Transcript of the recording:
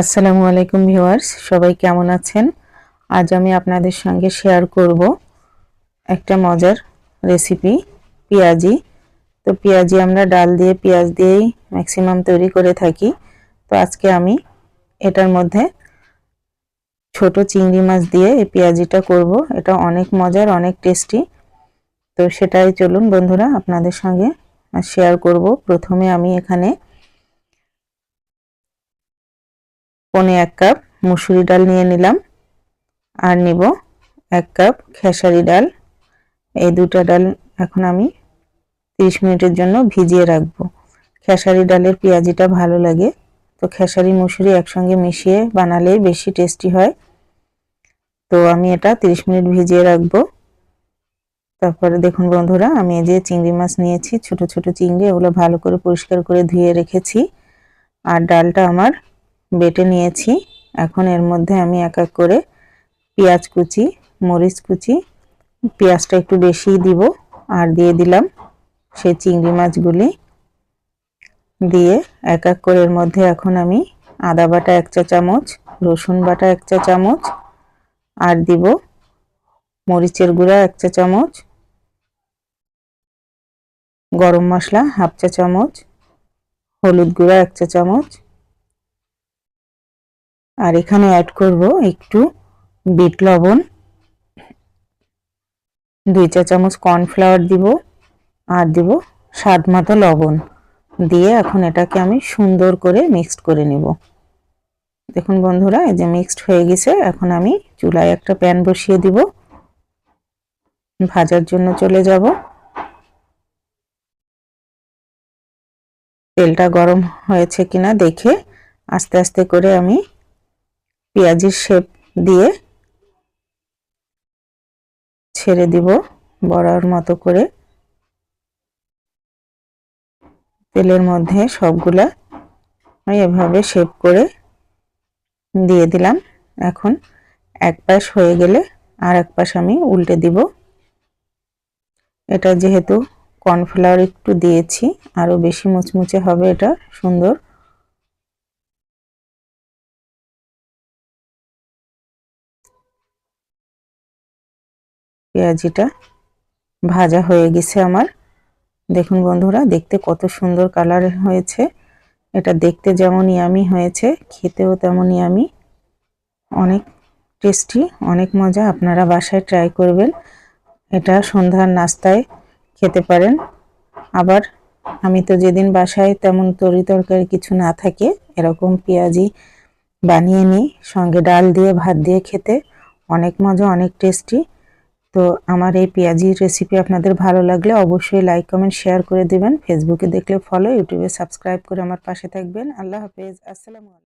আসসালামু আলাইকুম ভিউয়ার্স, সবাই কেমন আছেন? আজ আমি আপনাদের সঙ্গে শেয়ার করব একটা মজার রেসিপি পেঁয়াজি। তো পেঁয়াজি আমরা ডাল দিয়ে, পেঁয়াজ দিয়েই ম্যাক্সিমাম তৈরি করে থাকি। তো আজকে আমি এটার মধ্যে ছোট চিংড়ি মাছ দিয়ে এই পেঁয়াজিটা করব। এটা অনেক মজার, অনেক টেস্টি তো সেটাই চলুন বন্ধুরা, আপনাদের সঙ্গে শেয়ার করব। প্রথমে আমি এখানে পনে এক কাপ মুসুরি ডাল নিয়ে নিলাম। আর নিব এক কাপ খেসারি ডাল। এই দুটা ডাল এখন আমি তিরিশ মিনিটের জন্য ভিজিয়ে রাখব। খেসারি ডালের পেঁয়াজিটা ভালো লাগে। তো খেসারি, মুসুরি একসঙ্গে মিশিয়ে বানালেই বেশি টেস্টি হয়। তো আমি এটা তিরিশ মিনিট ভিজিয়ে রাখব। তারপরে দেখুন বন্ধুরা, আমি এই যে চিংড়ি মাছ নিয়েছি, ছোট ছোট চিংড়ি, এগুলো ভালো করে পরিষ্কার করে ধুয়ে রেখেছি। আর ডালটা আমার বেটে নিয়েছি। এখন এর মধ্যে আমি এক এক করে পেঁয়াজ কুচি, মরিচ কুচি, পেঁয়াজটা একটু বেশি দিব আর দিয়ে দিলাম সেই চিংড়ি মাছগুলি। দিয়ে এক এক করে এর মধ্যে এখন আমি আদা বাটা এক চা চামচ, রসুন বাটা এক চা চামচ আর দিব মরিচের গুঁড়া এক চা চামচ, গরম মশলা হাফ চা চামচ, হলুদ গুঁড়া এক চা চামচ আর এখানে অ্যাড করব একটু বিট লবণ। দুই চা চামচ কর্নফ্লাওয়ার দিব আর দিব স্বাদ মতো লবণ। দিয়ে এখন এটাকে আমি সুন্দর করে মিক্সড করে নেব। দেখুন বন্ধুরা, এই যে মিক্সড হয়ে গেছে, এখন আমি চুলায় একটা প্যান বসিয়ে দিব। ভাজার জন্য চলে যাব। তেলটা গরম হয়েছে কিনা দেখে আস্তে আস্তে করে আমি পেঁয়াজির শেপ দিয়ে ছেড়ে দিব বড়ার মতো করে। তেলের মধ্যে সবগুলা এভাবে শেপ করে দিয়ে দিলাম। এখন এক পাশ হয়ে গেলে আর এক পাশ আমি উল্টে দিব। এটা যেহেতু কর্নফ্লাওয়ার একটু দিয়েছি আরও বেশি মুচমুচে হবে এটা সুন্দর। পেঁয়াজিটা ভাজা হয়ে গেছে আমার। দেখুন বন্ধুরা, দেখতে কত সুন্দর কালার হয়েছে। এটা দেখতে যেমন ইয়ামি হয়েছে, খেতেও তেমন ইয়ামি। অনেক টেস্টি, অনেক মজা, আপনারা বাসায় ট্রাই করবেন। এটা সন্ধ্যার নাস্তায় খেতে পারেন। আবার আমি তো যেদিন বাসায় তেমন তরি তরকারি কিছু না থাকে, এরকম পেঁয়াজি বানিয়ে নিই, সঙ্গে ডাল দিয়ে, ভাত দিয়ে খেতে। অনেক মজা, অনেক টেস্টি। তো আমার এই পেঁয়াজির রেসিপি আপনাদের ভালো লাগলে অবশ্যই লাইক কমেন্ট শেয়ার করে দেবেন। ফেসবুকে দেখলে ফলো ইউটিউবে সাবস্ক্রাইব করে আমার পাশে থাকবেন। আল্লাহ হাফেজ। আসসালামু আলাইকুম।